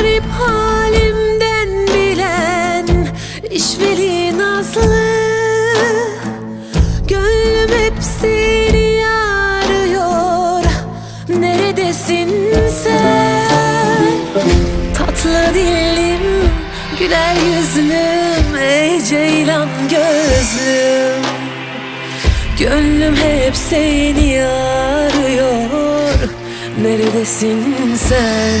Garip halimden bilen işveli nazlı Gönlüm hep seni arıyor Neredesin sen? Tatlı dilim, güler yüzlüm Ey ceylan gözlüm Gönlüm hep seni arıyor Neredesin sen?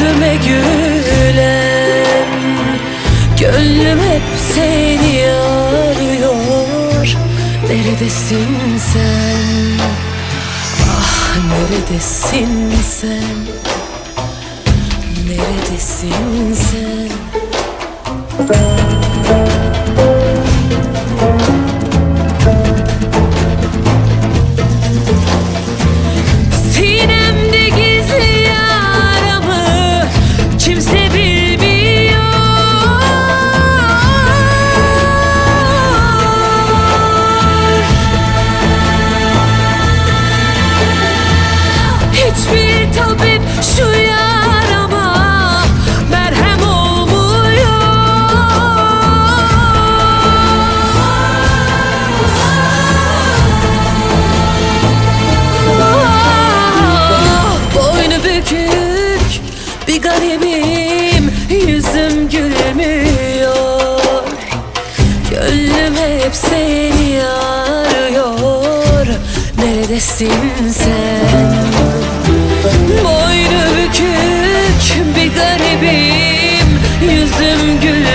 Yüzüme gülen Gönlüm hep seni arıyor Neredesin sen? Ah neredesin sen? Neredesin sen? Hiçbir tabip şu yarama merhem olmuyor. Boynu bükük bir garibim Yüzüm gülmüyor Gönlüm hep seni arıyor. Neredesin sen?